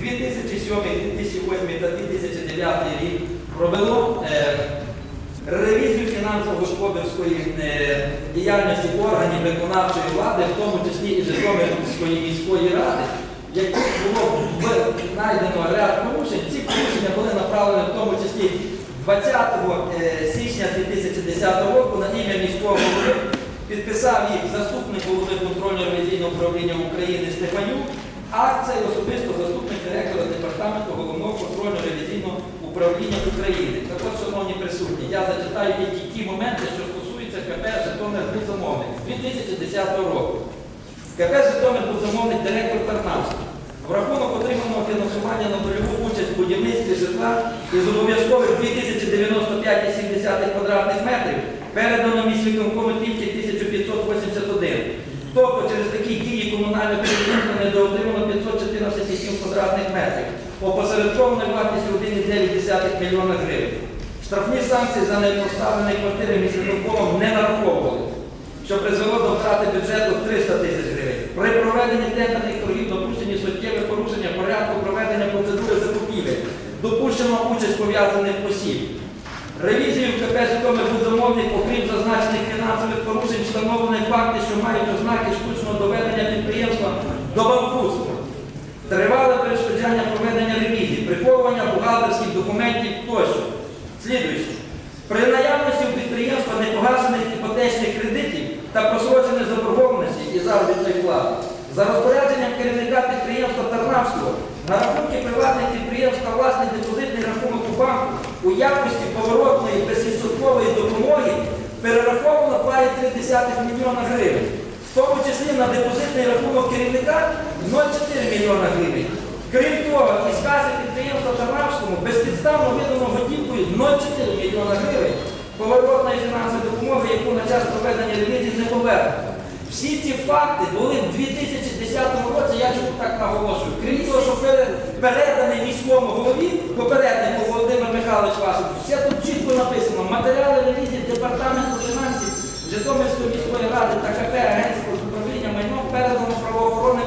2007, 2008 та 2009 рік провело е, ревізію фінансово-господарської е, діяльності органів виконавчої влади, в тому числі і Житомирської міської ради, в яких було знайдено ряд порушень. Ці порушення були направлені в тому числі 20 е, січня 2010 року на ім'я міського голови підписав їх заступник голови контрольно-ревізійного управління України Стефанюк, а особисто заступник директора департаменту головного контрольно-ревізійного управління України. Так от, шановні присутні, я зачитаю тільки ті моменти, що стосуються КП Житомир замовник 2010 року. КП Житомир був замовник директор Тарнавський. В рахунок отриманого фінансування на дольову участь в будівництві житла із обов'язкових 2095,7 квадратних метрів передано міськвиконкому тільки 1581. Тобто через такі дії недоотримано 514,7 квадратних метрів. Опосередкованою вартістю 1,9 мільйона гривень. Штрафні санкції за непоставлені квартири міськвиконкомом не нараховували що призвело до втрати бюджету 300 тисяч гривень. При проведенні тендерних торгів допущені суттєві порушення порядку проведення процедури закупівель, допущено участь пов'язаних осіб. Ревізією КП Житомир замовник, окрім зазначених фінансових порушень, встановлені факти, що мають ознаки штучного доведення підприємства до банкрутства. Тривале перешкоджання проведення ревізії, приховування бухгалтерських документів тощо. Слідуючи. При наявності у підприємства непогашених іпотечних кредитів та просрочених заборгованості і заробітної плати. За розпорядженням керівника підприємства Тарнавського на рахунки приватних підприємств та власний депозитний рахунок у банку у якості поворотної безвідсоткової допомоги перераховано 2,3 мільйона гривень, тому числі на депозитний рахунок керівника 0,4 мільйона гривень. Крім того, із каси підприємства Тарнавському безпідставно видано готівкою 0,4 мільйона гривень поворотної фінансової допомоги, яку на час проведення ревізії не повернуто. Всі ці факти були в 2010 році, я чому так наголошую. Крім того, що переданий міському голові, попереднику Володимир Михайлович Вашенко, все тут чітко написано. Фінансів Житомирської міської ради та КП Агентства з управління майном передано правоохоронцям.